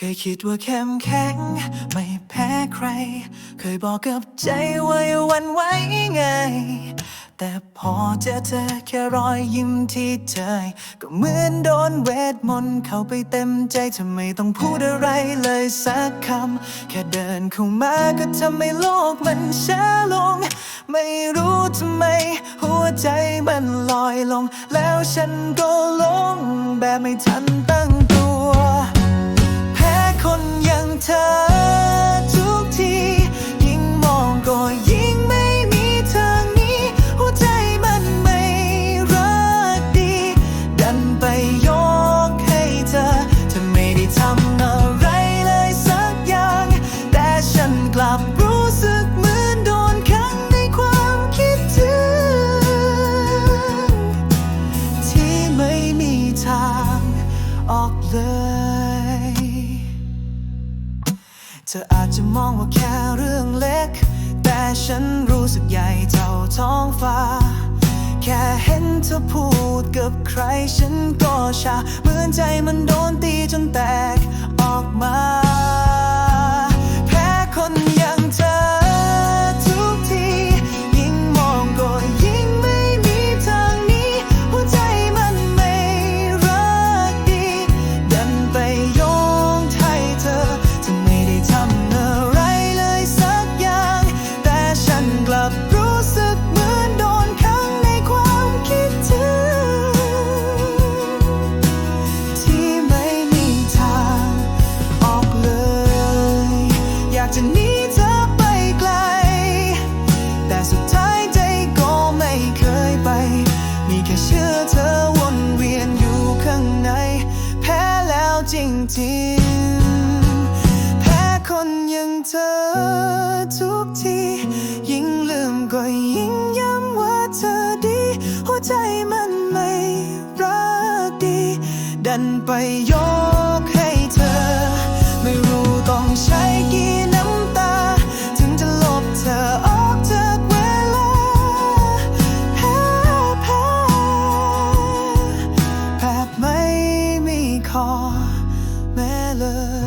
เคยคิดว่าเข้มแข็ง ไม่แพ้ใคร เคยบอกกับใจว่าอย่าหวันไหวไง แต่พอเจอเธอแค่รอยยิ้มที่เธอให้ก็เหมือนโดนเวทมนต์เข้าไปเต็มใจทำไม่ต้องพูดอะไรเลยสักคำ แค่เดินเข้ามาก็ทำให้โลกมันช้าลง ไม่รู้ทำไม หัวใจมันลอยลง แล้วฉันก็ลงแบบไม่ทันตั้ง เธออาจจะมองว่าแค่เรื่องเล็ก แต่ฉันรู้สึกใหญ่เท่าท้องฟ้า แค่เห็นเธอพูดกับใครฉันก็ชาเหมือนใจมันโดน จะหนีเธอไปไกล แต่สุดท้ายใจก็ไม่เคยไป มีแค่เชื่อเธอวนเวียนอยู่ข้างใน แพ้แล้วจริงๆ แพ้คนอย่างเธอทุกที ยิ่งลืมก็ยิ่งย้ำว่าเธอดี หัวใจมันไม่รักดี ดันไปโย love.